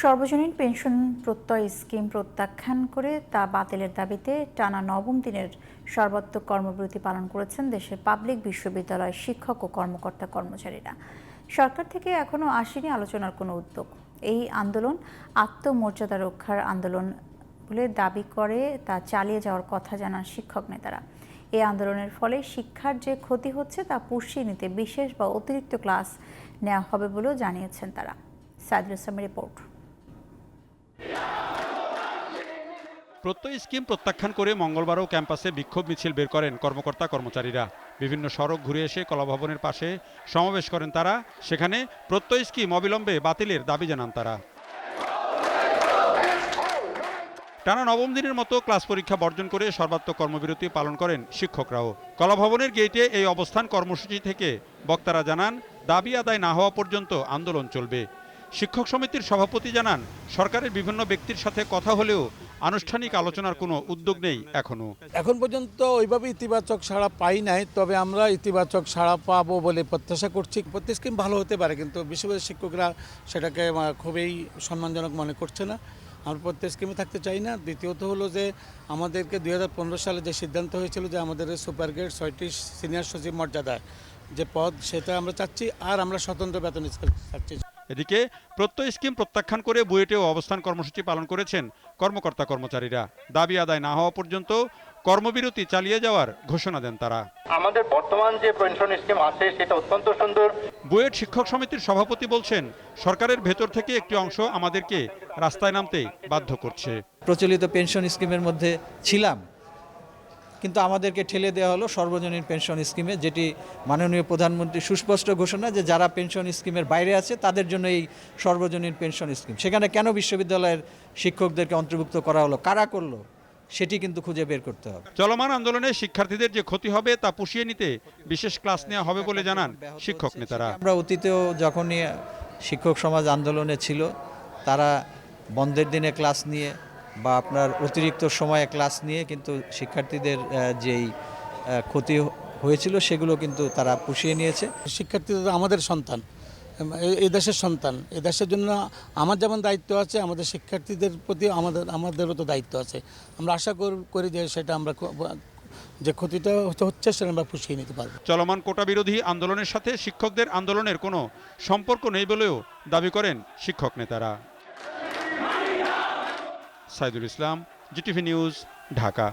সর্বজনীন পেনশন প্রত্যয় স্কিম প্রত্যাখ্যান করে তা বাতিলের দাবিতে টানা নবম দিনের সর্বাত্মক কর্মবিরতি পালন করেছেন দেশের পাবলিক বিশ্ববিদ্যালয়ের শিক্ষক ও কর্মকর্তা কর্মচারীরা। সরকার থেকে এখনও আসেনি আলোচনার কোনো উদ্যোগ। এই আন্দোলন আত্মমর্যাদা রক্ষার আন্দোলন বলে দাবি করে তা চালিয়ে যাওয়ার কথা জানান শিক্ষক নেতারা। এই আন্দোলনের ফলে শিক্ষার যে ক্ষতি হচ্ছে তা পুষিয়ে নিতে বিশেষ বা অতিরিক্ত ক্লাস নেওয়া হবে বলেও জানিয়েছেন তারা। সাইদুল ইসলামের রিপোর্ট। প্রত্যয় স্কিম প্রত্যাখ্যান করে মঙ্গলবারও ক্যাম্পাসে বিক্ষোভ মিছিল বের করেন কর্মকর্তা কর্মচারীরা। বিভিন্ন সড়ক ঘুরে এসে কলাভবনের পাশে সমাবেশ করেন তারা। সেখানে প্রত্যয় স্কিম অবিলম্বে বাতিলের দাবি জানান তারা। টানা নবম দিনের মতো ক্লাস পরীক্ষা বর্জন করে সর্বাত্মক কর্মবিরতি পালন করেন শিক্ষকরাও। কলাভবনের গেটে এই অবস্থান কর্মসূচি থেকে বক্তারা জানান, দাবি আদায় না হওয়া পর্যন্ত আন্দোলন চলবে। শিক্ষক সমিতির সভাপতি জানান, সরকারের বিভিন্ন ব্যক্তির সাথে কথা হলেও আনুষ্ঠানিক আলোচনার কোনো উদ্যোগ নেই এখনও। এখন পর্যন্ত ওইভাবে ইতিবাচক সাড়া পাই নাই, তবে আমরা ইতিবাচক সাড়া পাবো বলে প্রত্যাশা করছি। প্রত্যেক স্কিম ভালো হতে পারে, কিন্তু বিশ্ববিদ্যালয়ের শিক্ষকরা সেটাকে খুবই সম্মানজনক মনে করছে না। আমরা প্রত্যেক স্কিমে থাকতে চাই না। দ্বিতীয়ত হলো যে, আমাদেরকে দুই হাজার পনেরো সালে যে সিদ্ধান্ত হয়েছিল যে, আমাদের সুপার গ্রেড ছয়টি সিনিয়র সচিব মর্যাদায় যে পদ, সেটা আমরা চাচ্ছি, আর আমরা স্বতন্ত্র বেতন চাচ্ছি। এদিকে প্রত্যয় স্কিম প্রত্যাখ্যান করে বুয়েটেও অবস্থান কর্মসূচি পালন করেছেন কর্মকর্তা কর্মচারীরা। দাবি আদায় না হওয়া পর্যন্ত কর্মবিরতি চালিয়ে যাওয়ার ঘোষণা দেন তারা। আমাদের বর্তমান যে পেনশন স্কিম আছে সেটা অত্যন্ত সুন্দর। বুয়েট শিক্ষক সমিতির সভাপতি বলছেন সরকারের ভেতর থেকে একটি অংশ আমাদেরকে রাস্তায় নামতে বাধ্য করছে। প্রচলিত পেনশন স্কিমের মধ্যে ছিলাম কিন্তু আমাদেরকে ঠেলে দেওয়া হলো সর্বজনীন পেনশন স্কিমে যেটি মাননীয় প্রধানমন্ত্রী সুস্পষ্ট ঘোষণা যে যারা পেনশন স্কিমের বাইরে আছে তাদের জন্য এই সর্বজনীন পেনশন স্কিম। সেখানে কেন বিশ্ববিদ্যালয়ের শিক্ষকদেরকে অন্তর্ভুক্ত করা হলো কারা করল সেটি কিন্তু খুঁজে বের করতে হবে। চলমান আন্দোলনে শিক্ষার্থীদের যে ক্ষতি হবে তা পুষিয়ে নিতে বিশেষ ক্লাস নেওয়া হবে বলে জানান শিক্ষক নেতারা। আমরা অতীতেও যখনই শিক্ষক সমাজ আন্দোলনে ছিল তারা বন্ধের দিনে ক্লাস নিয়ে বা আপনার অতিরিক্ত সময়ে ক্লাস নিয়ে কিন্তু শিক্ষার্থীদের যেই ক্ষতি হয়েছিল সেগুলো কিন্তু তারা পুষিয়ে নিয়েছে। শিক্ষার্থীদের তো আমাদের সন্তান এ- এই দেশের সন্তান এ দেশের জন্য আমার যেমন দায়িত্ব আছে আমাদের শিক্ষার্থীদের প্রতি আমাদের আমাদেরও তো দায়িত্ব আছে। আমরা আশা কর- করি যে সেটা আমরা যে ক্ষতিটা হচ্ছে সেটা আমরা পুষিয়ে নিতে পারব। চলমান কোটা বিরোধী আন্দোলনের সাথে শিক্ষকদের আন্দোলনের কোনো সম্পর্ক নেই বলেও দাবি করেন শিক্ষক নেতারা। Saidul Islam GTV news Dhaka.